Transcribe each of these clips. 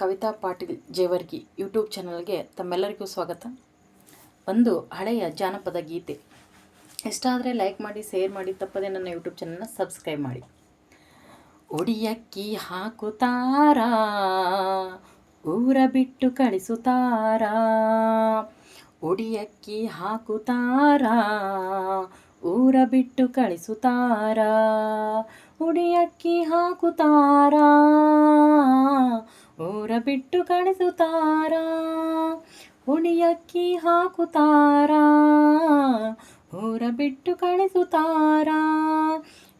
Kavita Patil Jevargi YouTube ಚಾನಲ್ಗೆ ತಮ್ಮೆಲ್ಲರಿಗೂ ಸ್ವಾಗತ. ಒಂದು ಹಳೆಯ ಜಾನಪದ ಗೀತೆ. ಇಷ್ಟ ಲೈಕ್ ಮಾಡಿ, ಶೇರ್ ಮಾಡಿ, ತಪ್ಪದೆ ನನ್ನ ಯೂಟ್ಯೂಬ್ ಚಾನಲ್ನ ಸಬ್ಸ್ಕ್ರೈಬ್ ಮಾಡಿ. ಒಡಿಯಕ್ಕಿ ಹಾಕುತ್ತಾರ? ಊರ ಬಿಟ್ಟು ಕಳಿಸುತ್ತಾರ? ಒಡಿಯಕ್ಕಿ ಹಾಕುತ್ತಾರ? ಊರ ಬಿಟ್ಟು ಕಳಿಸುತ್ತಾರ? ಉಡಿಯಕ್ಕಿ ಹಾಕುತ್ತಾರಾ? ಬಿಟ್ಟು ಕಳಿಸುತ್ತಾರ ಹುಣಿಯಕ್ಕಿ ಹಾಕುತ್ತಾರ? ಊರ ಬಿಟ್ಟು ಕಳಿಸುತ್ತಾರ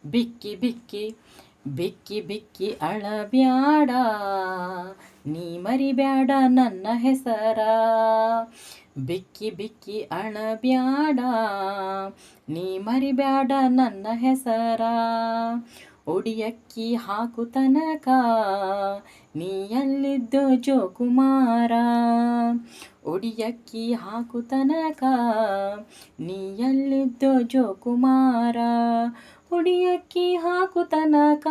ಬಿಕ್ಕಿ ಬಿಕ್ಕಿ ಬಿಕ್ಕಿ ಬಿಕ್ಕಿ ಅಳಬ್ಯಾಡ. ನೀ ಮರಿಬ್ಯಾಡ ನನ್ನ ಹೆಸರ. ಬಿಕ್ಕಿ ಬಿಕ್ಕಿ ಅಳಬ್ಯಾಡ. ನೀ ಮರಿಬ್ಯಾಡ ನನ್ನ ಹೆಸರ. ಒಡಿಯಕ್ಕಿ ಹಾಕು ತನಕ ನೀ ಎಲ್ಲಿದ್ದು ಜೋಕುಮಾರ. ಒಡಿಯಕ್ಕಿ ಹಾಕು ತನಕ ನೀ ಎಲ್ಲಿದ್ದು ಜೋಕುಮಾರ. ಉಡಿಯಕ್ಕಿ ಹಾಕು ತನಕ,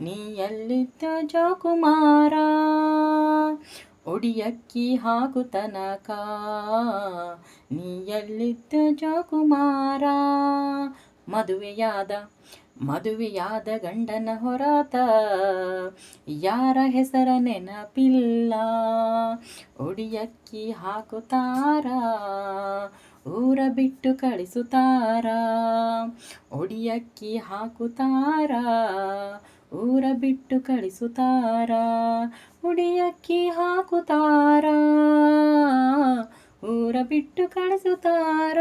ನೀಯಲ್ಲಿದ್ದ ಜೋಕುಮಾರ. ಒಡಿಯಕ್ಕಿ ಹಾಕು ತನಕ ನೀ ಎಲ್ಲಿದ್ದು ಜೋಕುಮಾರ. ಮದುವೆಯಾದ ಮದುವೆಯಾದ ಗಂಡನ ಹೊರತ, ಯಾರ ಹೆಸರ ನೆನಪಿಲ್ಲ. ಉಡಿಯಕ್ಕಿ ಹಾಕುತ್ತಾರ, ಊರ ಬಿಟ್ಟು ಕಳಿಸುತ್ತಾರ. ಒಡಿಯಕ್ಕಿ ಹಾಕುತ್ತಾರ, ಊರ ಬಿಟ್ಟು ಕಳಿಸುತ್ತಾರ. ಉಡಿಯಕ್ಕಿ ಹಾಕುತ್ತಾರ, ಊರ ಬಿಟ್ಟು ಕಳಿಸುತ್ತಾರ.